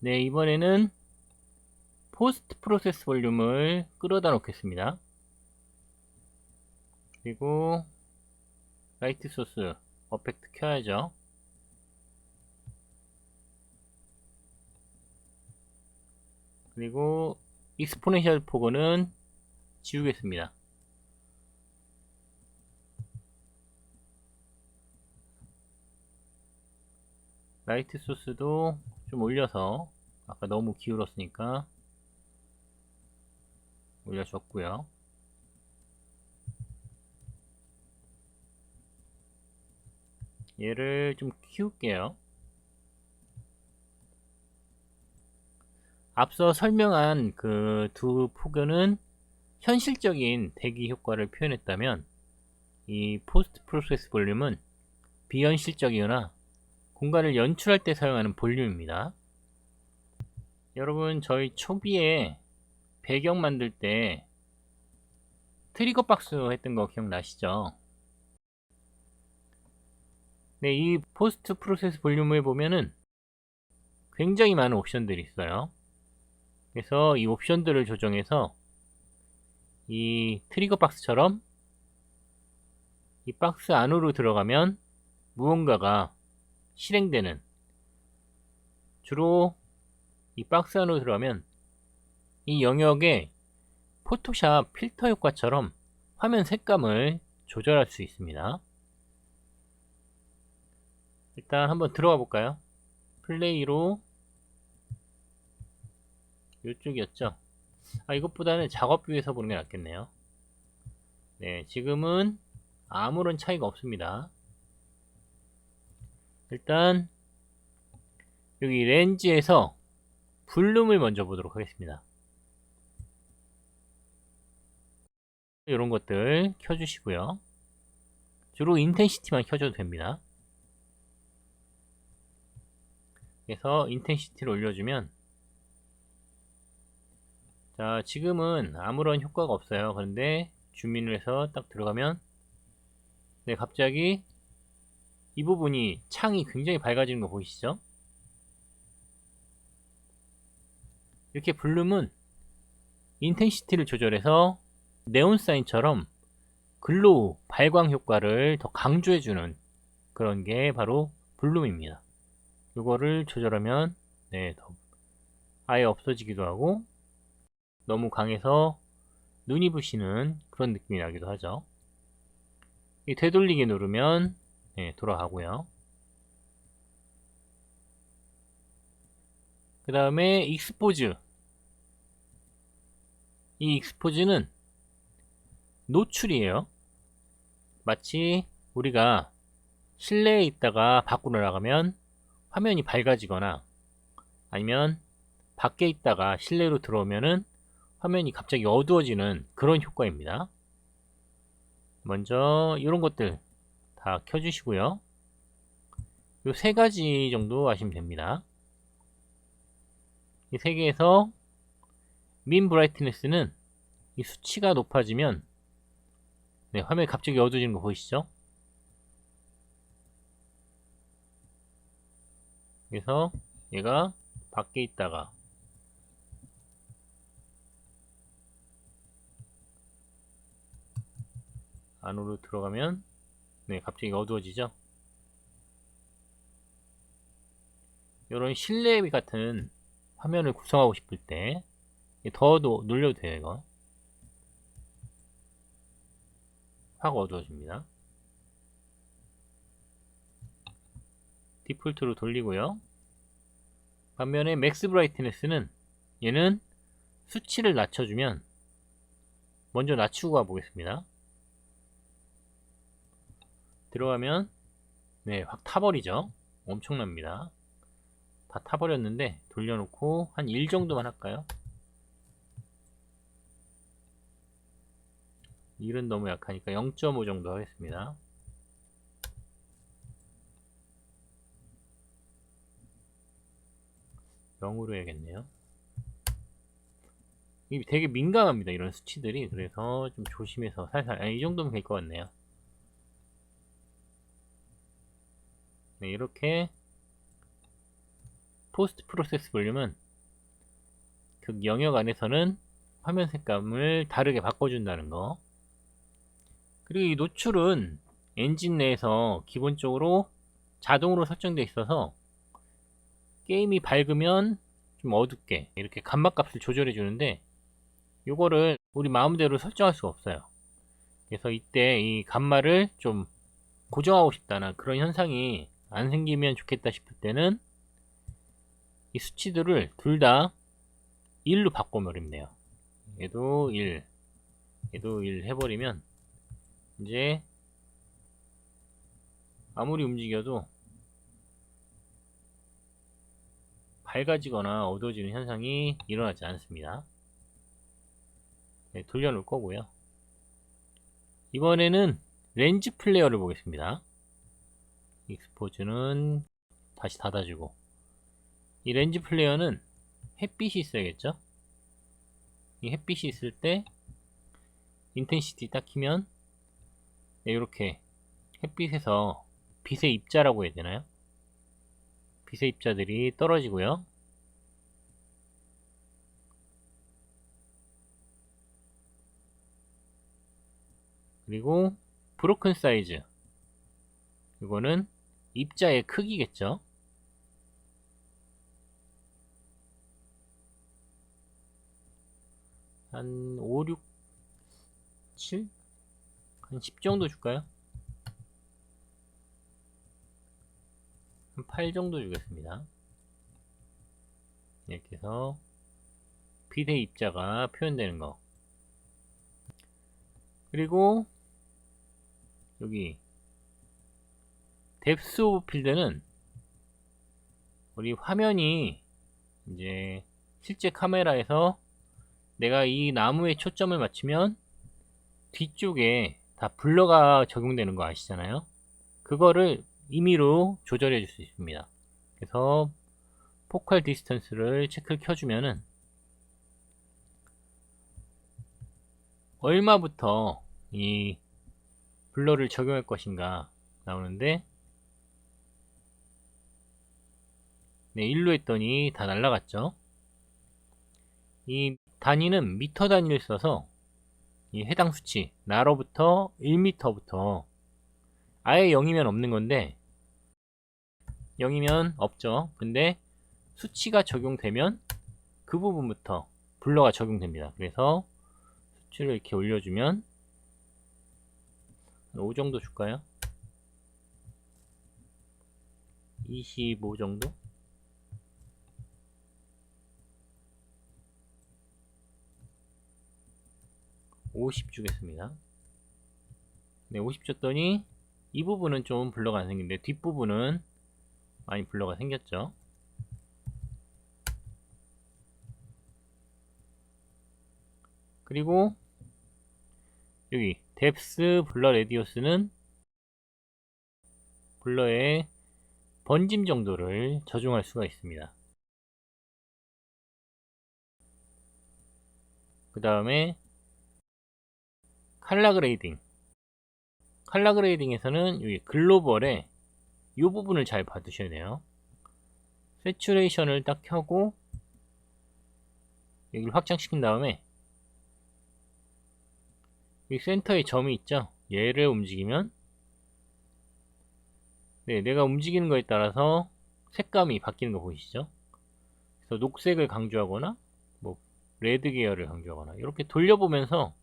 네, 이번에는 포스트 프로세스 볼륨을 끌어다 놓겠습니다. 그리고 라이트 소스 어펙트 켜야죠. 그리고 익스포넨셜 포그는 지우겠습니다. 라이트 소스도 좀 올려서 아까 너무 기울었으니까 올려줬고요. 얘를 좀 키울게요. 앞서 설명한 그두 폭연은 현실적인 대기 효과를 표현했다면 이 포스트 프로세스 볼륨은 비현실적이거나 공간을 연출할 때 사용하는 볼륨입니다. 여러분 저희 초기에 배경 만들 때 트리거 박스 했던 거 기억나시죠? 네, 이 포스트 프로세스 볼륨을 보면은 굉장히 많은 옵션들이 있어요. 그래서 이 옵션들을 조정해서 이 트리거 박스처럼 이 박스 안으로 들어가면 무언가가 실행되는 주로 이 박스 안으로 들어가면 이 영역에 포토샵 필터 효과처럼 화면 색감을 조절할 수 있습니다. 일단 한번 들어가 볼까요? 플레이로 이쪽이었죠? 아 이것보다는 작업 뷰에서 보는 게 낫겠네요. 네, 지금은 아무런 차이가 없습니다. 일단 여기 렌즈에서 볼륨을 먼저 보도록 하겠습니다. 이런 것들 켜주시고요. 주로 인텐시티만 켜줘도 됩니다. 그래서 인텐시티를 올려주면 자 지금은 아무런 효과가 없어요. 그런데 주민을 해서 딱 들어가면 네 갑자기 이 부분이 창이 굉장히 밝아지는 거 보이시죠? 이렇게 볼륨은 인텐시티를 조절해서 네온 사인처럼 글로우 발광 효과를 더 강조해주는 그런 게 바로 볼륨입니다. 이거를 조절하면 네, 더 아예 없어지기도 하고 너무 강해서 눈이 부시는 그런 느낌이 나기도 하죠. 이 되돌리기 누르면 네, 돌아가고요. 그 다음에 익스포즈 이 익스포즈는 노출이에요. 마치 우리가 실내에 있다가 밖으로 나가면 화면이 밝아지거나 아니면 밖에 있다가 실내로 들어오면은 화면이 갑자기 어두워지는 그런 효과입니다. 먼저 이런 것들 다 켜주시고요. 이세 가지 정도 하시면 됩니다. 이 세 개에서 민 브라이트니스는 이 수치가 높아지면 네, 화면이 갑자기 어두워지는 거 보이시죠? 그래서 얘가 밖에 있다가 안으로 들어가면 네 갑자기 어두워지죠 이런 실내 같은 화면을 구성하고 싶을 때 더도 눌려도 돼요 이거 확 어두워집니다 디폴트로 돌리고요. 반면에 맥스 브라이트네스는 얘는 수치를 낮춰주면 먼저 낮추고 가보겠습니다. 들어가면 네, 확 타버리죠. 엄청납니다. 다 타버렸는데 돌려놓고 한 1 정도만 할까요? 1은 너무 약하니까 0.5 정도 하겠습니다. 영으로 해야겠네요. 이 되게 민감합니다. 이런 수치들이. 그래서 좀 조심해서 살살. 아니, 이 정도면 될 것 같네요. 네, 이렇게 포스트 프로세스 볼륨은 그 영역 안에서는 화면 색감을 다르게 바꿔준다는 거. 그리고 이 노출은 엔진 내에서 기본적으로 자동으로 설정되어 있어서 게임이 밝으면 좀 어둡게 이렇게 감마 값을 조절해 주는데 이거를 우리 마음대로 설정할 수가 없어요. 그래서 이때 이 감마를 좀 고정하고 싶다나 그런 현상이 안 생기면 좋겠다 싶을 때는 이 수치들을 둘 다 1로 바꿔버리면 얘도 1, 얘도 1 해버리면 이제 아무리 움직여도 밝아지거나 어두워지는 현상이 일어나지 않습니다. 네, 돌려놓을 거고요. 이번에는 렌즈 플레이어를 보겠습니다. 익스포즈는 다시 닫아주고 이 렌즈 플레이어는 햇빛이 있어야겠죠? 이 햇빛이 있을 때 인텐시티 딱 키면 네, 이렇게 햇빛에서 빛의 입자라고 해야 되나요? 빛의 입자들이 떨어지고요. 그리고 브로큰 사이즈 이거는 입자의 크기겠죠. 한 5, 6, 7? 한 10 정도 줄까요? 한 8 정도 주겠습니다. 이렇게 해서 빛의 입자가 표현되는 거. 그리고 여기 뎁스 오브 필드는 우리 화면이 이제 실제 카메라에서 내가 이 나무에 초점을 맞추면 뒤쪽에 다 블러가 적용되는 거 아시잖아요 그거를 임의로 조절해 줄 수 있습니다 그래서 포컬 디스턴스를 체크를 켜주면은 얼마부터 이 블러를 적용할 것인가 나오는데 네, 1로 했더니 다 날라갔죠. 이 단위는 미터 단위를 써서 이 해당 수치 나로부터 1미터부터 아예 0이면 없는 건데 0이면 없죠. 근데 수치가 적용되면 그 부분부터 블러가 적용됩니다. 그래서 수치를 이렇게 올려주면 5 정도 줄까요? 25 정도? 50 주겠습니다. 네, 50 줬더니 이 부분은 좀 블러가 안 생긴데 뒷부분은 많이 블러가 생겼죠. 그리고 여기 뎁스 블러 레디오스는 블러의 번짐 정도를 저중할 수가 있습니다. 그 다음에 칼라 그레이딩. 칼라 그레이딩에서는 여기 글로벌에 이 부분을 잘 받으셔야 돼요. 세츄레이션을 딱 켜고 여기를 확장시킨 다음에 이 센터에 점이 있죠? 얘를 움직이면 네, 내가 움직이는 거에 따라서 색감이 바뀌는 거 보이시죠? 그래서 녹색을 강조하거나 뭐 레드 계열을 강조하거나 이렇게 돌려보면서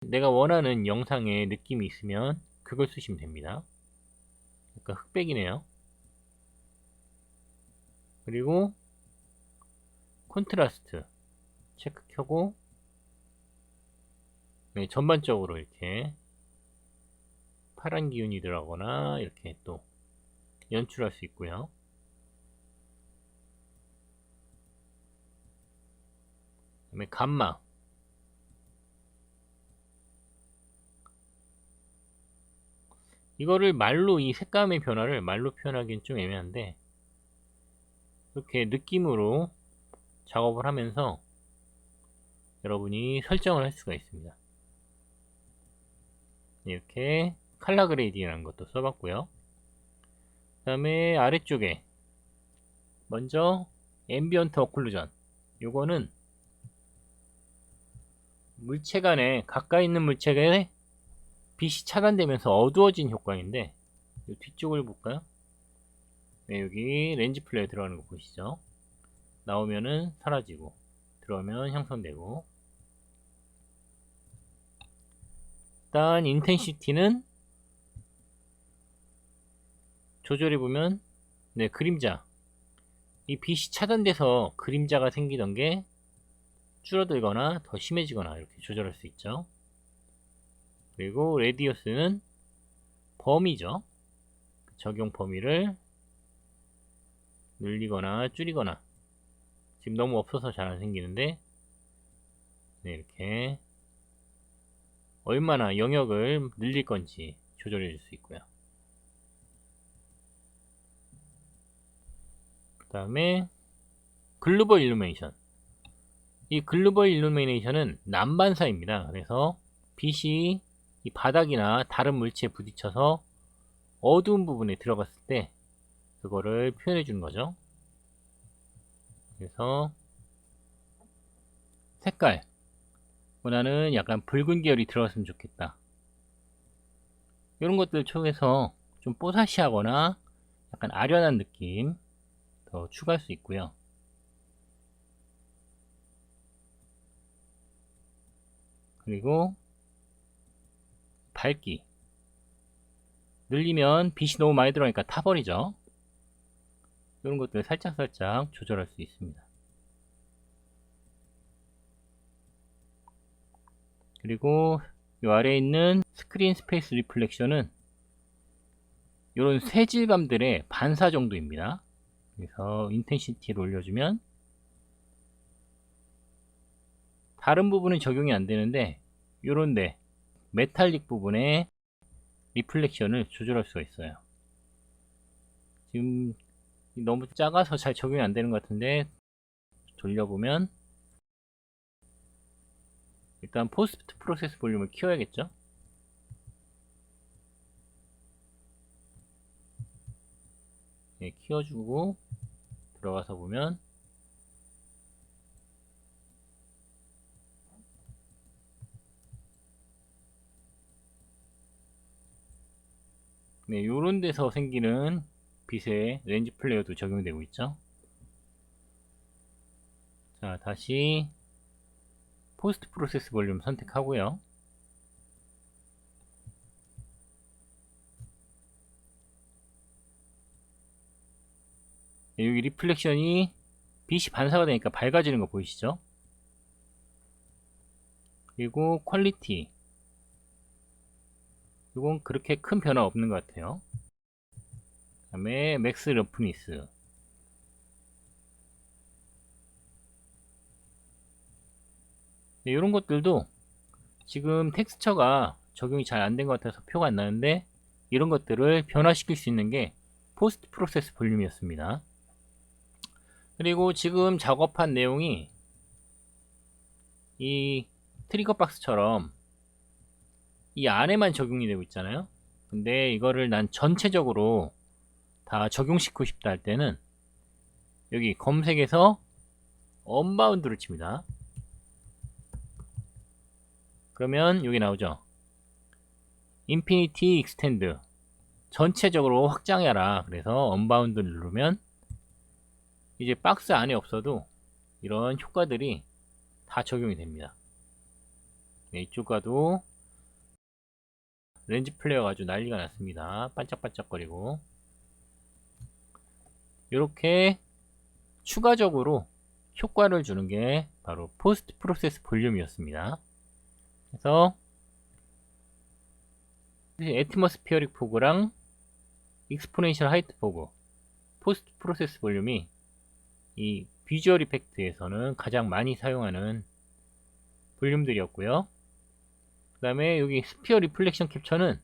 내가 원하는 영상의 느낌이 있으면 그걸 쓰시면 됩니다. 약간 흑백이네요. 그리고 콘트라스트 체크 켜고 네, 전반적으로 이렇게 파란 기운이 들어가거나 이렇게 또 연출할 수 있고요. 그다음에 감마 이거를 말로 이 색감의 변화를 말로 표현하기는 좀 애매한데 이렇게 느낌으로 작업을 하면서 여러분이 설정을 할 수가 있습니다. 이렇게 칼라 그레이딩이라는 것도 써봤고요. 그 다음에 아래쪽에 먼저 앰비언트 어클루전 요거는 물체 간에 가까이 있는 물체 간에 빛이 차단되면서 어두워진 효과인데 이 뒤쪽을 볼까요? 네, 여기 렌즈 플레이어 들어가는 거 보시죠? 나오면은 사라지고 들어오면 형성되고 일단 인텐시티는 조절해 보면 네 그림자 이 빛이 차단돼서 그림자가 생기던 게 줄어들거나 더 심해지거나 이렇게 조절할 수 있죠. 그리고 레디어스는 범위죠. 적용 범위를 늘리거나 줄이거나 지금 너무 없어서 잘 안 생기는데 네, 이렇게 얼마나 영역을 늘릴 건지 조절해 줄 수 있고요. 그 다음에 글로벌 일루미네이션 이 글로벌 일루미네이션은 난반사입니다. 그래서 빛이 이 바닥이나 다른 물체에 부딪혀서 어두운 부분에 들어갔을 때 그거를 표현해 주는 거죠. 그래서 색깔 원하는 약간 붉은 계열이 들어갔으면 좋겠다. 이런 것들 통해서 좀 뽀사시하거나 약간 아련한 느낌 더 추가할 수 있고요. 그리고 밝기 늘리면 빛이 너무 많이 들어가니까 타버리죠. 이런 것들 살짝살짝 조절할 수 있습니다. 그리고 이 아래에 있는 스크린 스페이스 리플렉션은 이런 세질감들의 반사 정도입니다. 그래서 인텐시티를 올려주면 다른 부분은 적용이 안 되는데 요런데 메탈릭 부분에 리플렉션을 조절할 수가 있어요. 지금 너무 작아서 잘 적용이 안 되는 것 같은데 돌려보면 일단 포스트 프로세스 볼륨을 키워야겠죠? 네, 키워주고 들어가서 보면 네, 요런 데서 생기는 빛의 렌즈 플레이어도 적용되고 있죠. 자, 다시 포스트 프로세스 볼륨 선택하고요. 네, 여기 리플렉션이 빛이 반사가 되니까 밝아지는 거 보이시죠? 그리고 퀄리티 이건 그렇게 큰 변화 없는 것 같아요. 그 다음에 맥스 러프니스 네, 이런 것들도 지금 텍스처가 적용이 잘 안 된 것 같아서 표가 안 나는데 이런 것들을 변화시킬 수 있는 게 포스트 프로세스 볼륨이었습니다. 그리고 지금 작업한 내용이 이 트리거 박스처럼 이 안에만 적용이 되고 있잖아요. 근데 이거를 난 전체적으로 다 적용시키고 싶다 할 때는 여기 검색에서 언바운드를 칩니다. 그러면 여기 나오죠. 인피니티 익스텐드 전체적으로 확장해라. 그래서 언바운드를 누르면 이제 박스 안에 없어도 이런 효과들이 다 적용이 됩니다. 네, 이쪽과도 렌즈 플레이어가 아주 난리가 났습니다. 반짝반짝거리고 이렇게 추가적으로 효과를 주는 게 바로 포스트 프로세스 볼륨이었습니다. 그래서 에트머스피어릭 포그랑 익스포넨셜 하이트 포그 포스트 프로세스 볼륨이 이 비주얼 이펙트에서는 가장 많이 사용하는 볼륨들이었고요. 그 다음에 여기 스피어 리플렉션 캡처는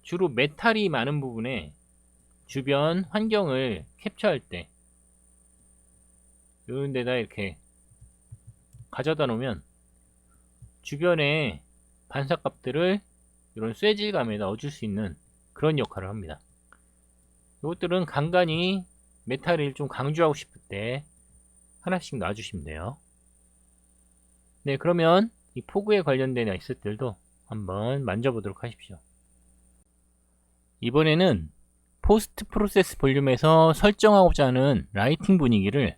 주로 메탈이 많은 부분에 주변 환경을 캡처할 때 이런 데다 이렇게 가져다 놓으면 주변의 반사값들을 이런 쇠질감에 넣어줄 수 있는 그런 역할을 합니다. 이것들은 간간히 메탈을 좀 강조하고 싶을 때 하나씩 놔주시면 돼요. 네, 그러면 이 포그에 관련된 에셋들도 한번 만져보도록 하십시오. 이번에는 포스트 프로세스 볼륨에서 설정하고자 하는 라이팅 분위기를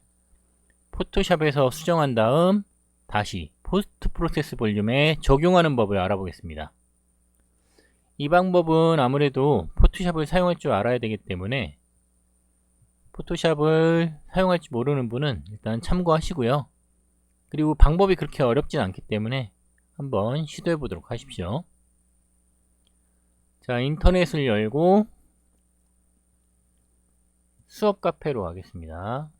포토샵에서 수정한 다음 다시 포스트 프로세스 볼륨에 적용하는 법을 알아보겠습니다. 이 방법은 아무래도 포토샵을 사용할 줄 알아야 되기 때문에 포토샵을 사용할 줄 모르는 분은 일단 참고하시고요. 그리고 방법이 그렇게 어렵진 않기 때문에 한번 시도해 보도록 하십시오. 자, 인터넷을 열고 수업 카페로 가겠습니다.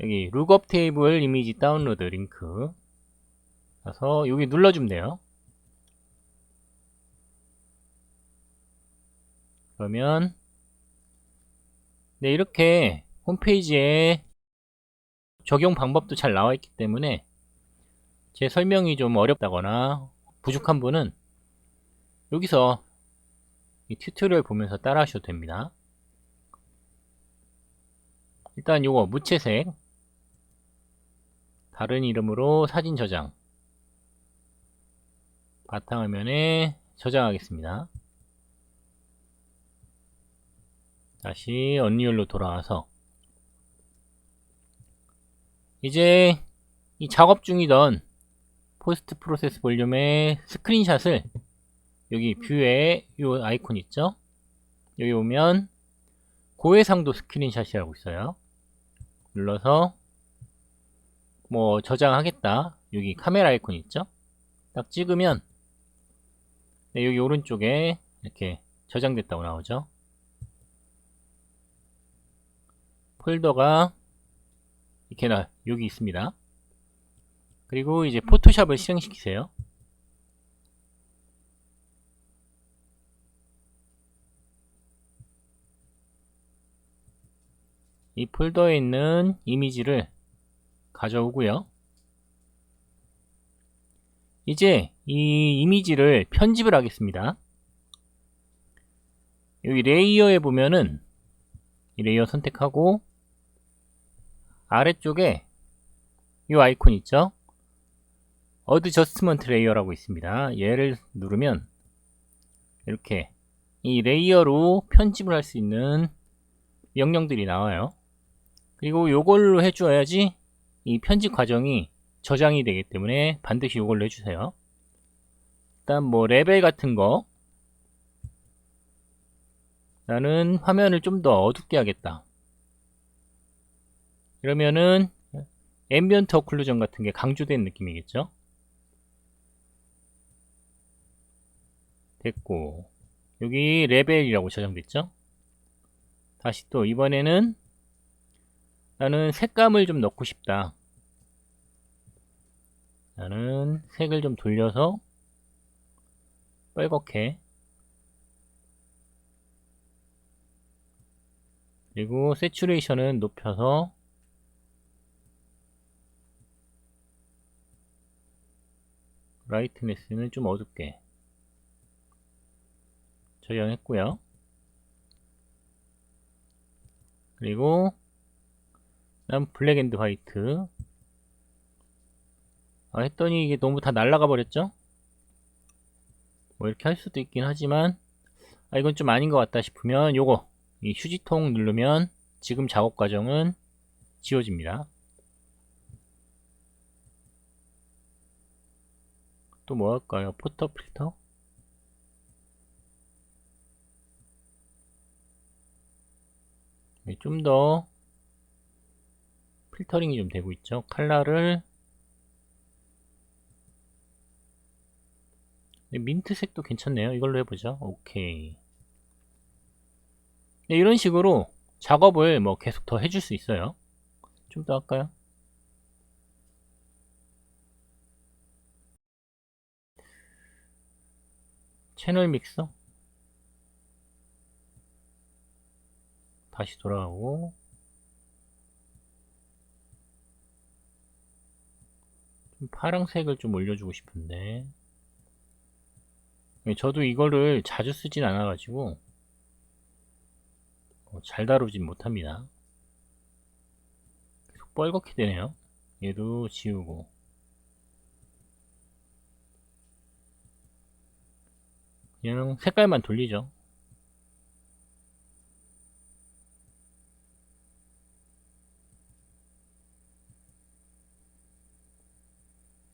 여기 룩업 테이블 이미지 다운로드 링크 가서 여기 눌러주면 돼요. 그러면 네 이렇게 홈페이지에 적용 방법도 잘 나와 있기 때문에 제 설명이 좀 어렵다거나 부족한 분은 여기서 이 튜토리얼 보면서 따라 하셔도 됩니다. 일단 요거 무채색 다른 이름으로 사진 저장 바탕화면에 저장하겠습니다. 다시 언리얼로 돌아와서 이제 이 작업 중이던 포스트 프로세스 볼륨의 스크린샷을 여기 뷰에 이 아이콘 있죠? 여기 오면 고해상도 스크린샷이라고 있어요. 눌러서 뭐 저장하겠다. 여기 카메라 아이콘 있죠? 딱 찍으면 네, 여기 오른쪽에 이렇게 저장됐다고 나오죠. 폴더가 이렇게 나 여기 있습니다. 그리고 이제 포토샵을 실행시키세요. 이 폴더에 있는 이미지를 가져오고요. 이제 이 이미지를 편집을 하겠습니다. 여기 레이어에 보면은 이 레이어 선택하고 아래쪽에 이 아이콘 있죠? 어드저스트먼트 레이어라고 있습니다. 얘를 누르면 이렇게 이 레이어로 편집을 할 수 있는 명령들이 나와요. 그리고 요걸로 해줘야지 이 편집 과정이 저장이 되기 때문에 반드시 이걸로 해주세요. 일단 뭐 레벨 같은 거 나는 화면을 좀 더 어둡게 하겠다. 이러면은 앰비언트 어클루전 같은 게 강조된 느낌이겠죠? 됐고 여기 레벨이라고 저장됐죠? 다시 또 이번에는 나는 색감을 좀 넣고 싶다. 나는 색을 좀 돌려서 빨갛게 그리고 세츄레이션은 높여서 라이트네스는 좀 어둡게 저장했고요. 그리고 다음 블랙 앤드 화이트 아, 했더니 이게 너무 다 날라가 버렸죠? 뭐 이렇게 할 수도 있긴 하지만 아 이건 좀 아닌 것 같다 싶으면 요거 이 휴지통 누르면 지금 작업 과정은 지워집니다. 또 뭐 할까요? 포터 필터? 네, 좀더 필터링이 좀 되고 있죠. 칼라를 네, 민트색도 괜찮네요. 이걸로 해보죠. 오케이. 네, 이런 식으로 작업을 뭐 계속 더 해줄 수 있어요. 좀 더 할까요? 채널 믹서 다시 돌아가고 파랑색을 좀 올려주고 싶은데 네, 저도 이거를 자주 쓰진 않아 가지고 어, 잘 다루진 못합니다. 계속 뻘겋게 되네요. 얘도 지우고 그냥 색깔만 돌리죠.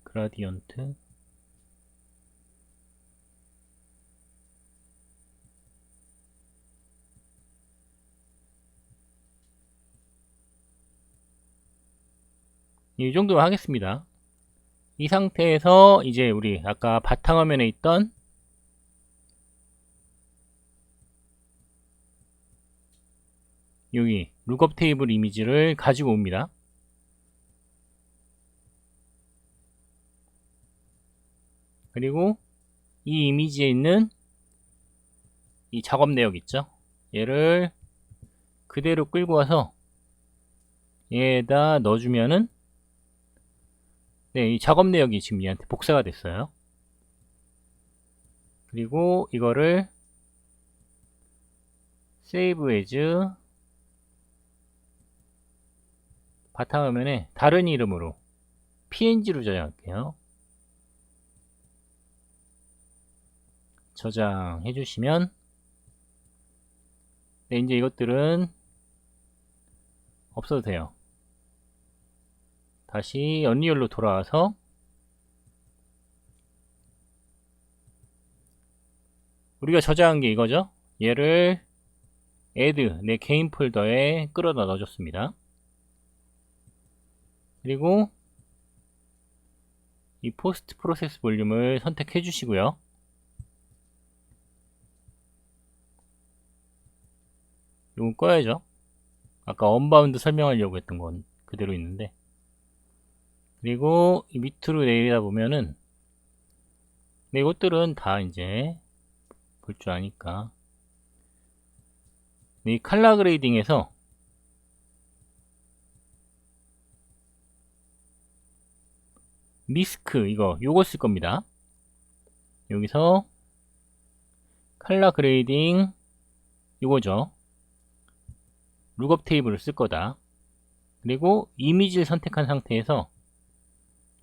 그라디언트 이 정도 하겠습니다. 이 상태에서 이제 우리 아까 바탕화면에 있던 여기 룩업 테이블 이미지를 가지고 옵니다. 그리고 이 이미지에 있는 이 작업 내역 있죠? 얘를 그대로 끌고 와서 얘에다 넣어주면은 네, 이 작업 내역이 지금 얘한테 복사가 됐어요. 그리고 이거를 save as 바탕화면에 다른 이름으로 png로 저장할게요. 저장해 주시면 네, 이제 이것들은 없어도 돼요. 다시 언리얼로 돌아와서 우리가 저장한 게 이거죠. 얘를 add 내 개인 폴더에 끌어다 넣어줬습니다. 그리고 이 포스트 프로세스 볼륨을 선택해 주시고요. 이건 꺼야죠. 아까 언바운드 설명하려고 했던 건 그대로 있는데 그리고 이 밑으로 내리다 보면은 네, 이것들은 다 이제 볼 줄 아니까 네, 이 칼라 그레이딩에서 미스크 이거 요거 쓸 겁니다. 여기서 칼라 그레이딩 이거죠. 룩업 테이블을 쓸 거다. 그리고 이미지를 선택한 상태에서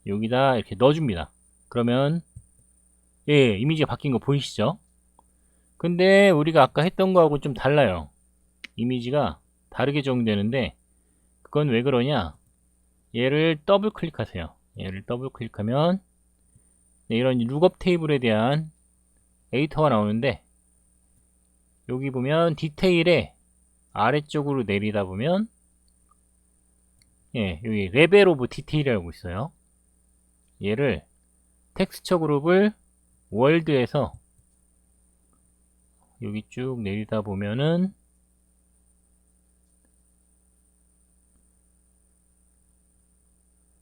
여기다 이렇게 넣어줍니다. 그러면 예 이미지가 바뀐 거 보이시죠? 근데 우리가 아까 했던 거하고 좀 달라요. 이미지가 다르게 적용되는데 그건 왜 그러냐? 얘를 더블 클릭하세요 얘를 더블 클릭하면 네, 이런 룩업 테이블에 대한 에디터가 나오는데 여기 보면 디테일에 아래쪽으로 내리다 보면 예, 여기 레벨 오브 디테일이라고 있어요. 얘를 텍스처 그룹을 월드에서 여기 쭉 내리다 보면은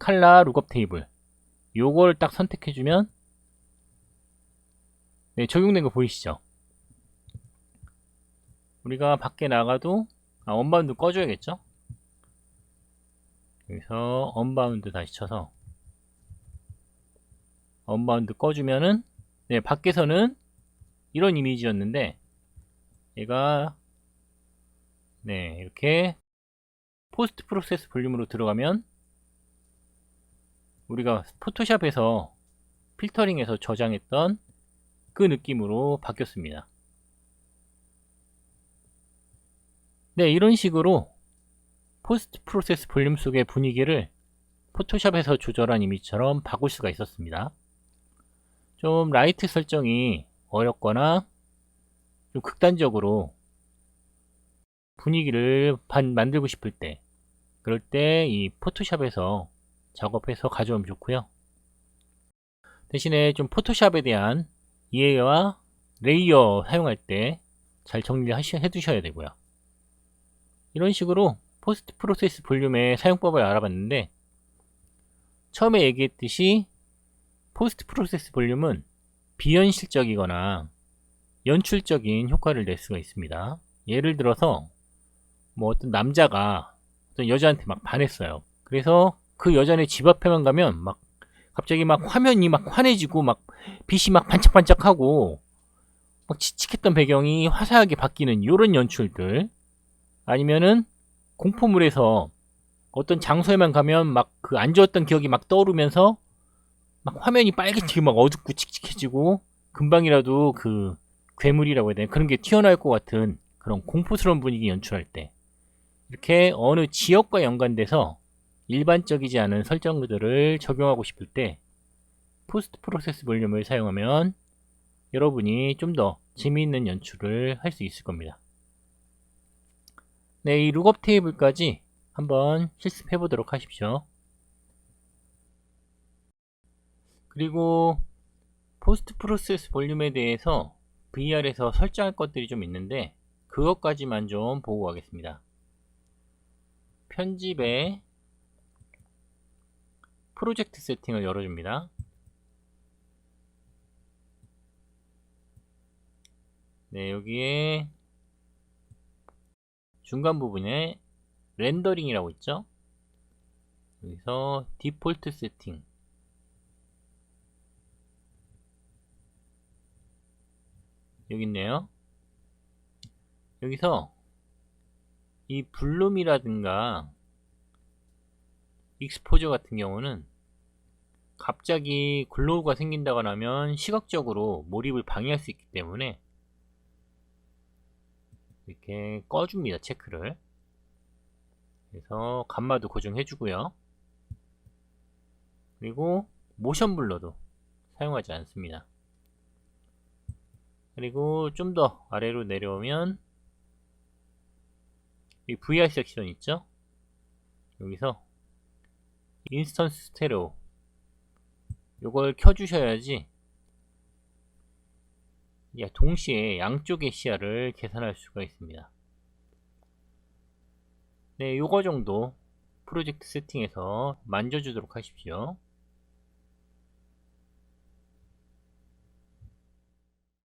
칼라 룩업 테이블 요걸 딱 선택해주면 네, 적용된 거 보이시죠? 우리가 밖에 나가도 아, 언바운드 꺼줘야겠죠? 여기서 언바운드 다시 쳐서 언바운드 꺼주면은 네, 밖에서는 이런 이미지였는데 얘가 네, 이렇게 포스트 프로세스 볼륨으로 들어가면 우리가 포토샵에서 필터링해서 저장했던 그 느낌으로 바뀌었습니다. 네, 이런 식으로 포스트 프로세스 볼륨 속의 분위기를 포토샵에서 조절한 이미지처럼 바꿀 수가 있었습니다. 좀 라이트 설정이 어렵거나 좀 극단적으로 분위기를 반, 만들고 싶을 때 그럴 때 이 포토샵에서 작업해서 가져오면 좋고요. 대신에 좀 포토샵에 대한 이해와 레이어 사용할 때 잘 정리를 하시, 해두셔야 되고요. 이런 식으로 포스트 프로세스 볼륨의 사용법을 알아봤는데 처음에 얘기했듯이 포스트 프로세스 볼륨은 비현실적이거나 연출적인 효과를 낼 수가 있습니다. 예를 들어서 뭐 어떤 남자가 어떤 여자한테 막 반했어요. 그래서 그 여자네 집 앞에만 가면 막 갑자기 막 화면이 막 환해지고 막 빛이 막 반짝반짝하고 막 칙칙했던 배경이 화사하게 바뀌는 이런 연출들. 아니면은 공포물에서 어떤 장소에만 가면 막 그 안 좋았던 기억이 막 떠오르면서 막 화면이 빨개지고 막 어둡고 칙칙해지고 금방이라도 그 괴물이라고 해야 되나? 그런 게 튀어나올 것 같은 그런 공포스러운 분위기 연출할 때. 이렇게 어느 지역과 연관돼서 일반적이지 않은 설정들을 적용하고 싶을 때 포스트 프로세스 볼륨을 사용하면 여러분이 좀 더 재미있는 연출을 할 수 있을 겁니다. 네, 이 룩업 테이블까지 한번 실습해 보도록 하십시오. 그리고 포스트 프로세스 볼륨에 대해서 VR에서 설정할 것들이 좀 있는데 그것까지만 좀 보고 가겠습니다. 편집에 프로젝트 세팅을 열어줍니다. 네, 여기에 중간 부분에 렌더링이라고 있죠? 여기서 디폴트 세팅 여기 있네요. 여기서 이 블룸이라든가 익스포저 같은 경우는 갑자기 글로우가 생긴다거나 하면 시각적으로 몰입을 방해할 수 있기 때문에 이렇게 꺼줍니다 체크를. 그래서 감마도 고정해 주고요. 그리고 모션 블러도 사용하지 않습니다. 그리고 좀 더 아래로 내려오면 이 VR 섹션 있죠? 여기서 인스턴스 스테레오 요걸 켜주셔야지 예, 동시에 양쪽의 시야를 계산할 수가 있습니다. 네, 요거 정도 프로젝트 세팅에서 만져주도록 하십시오.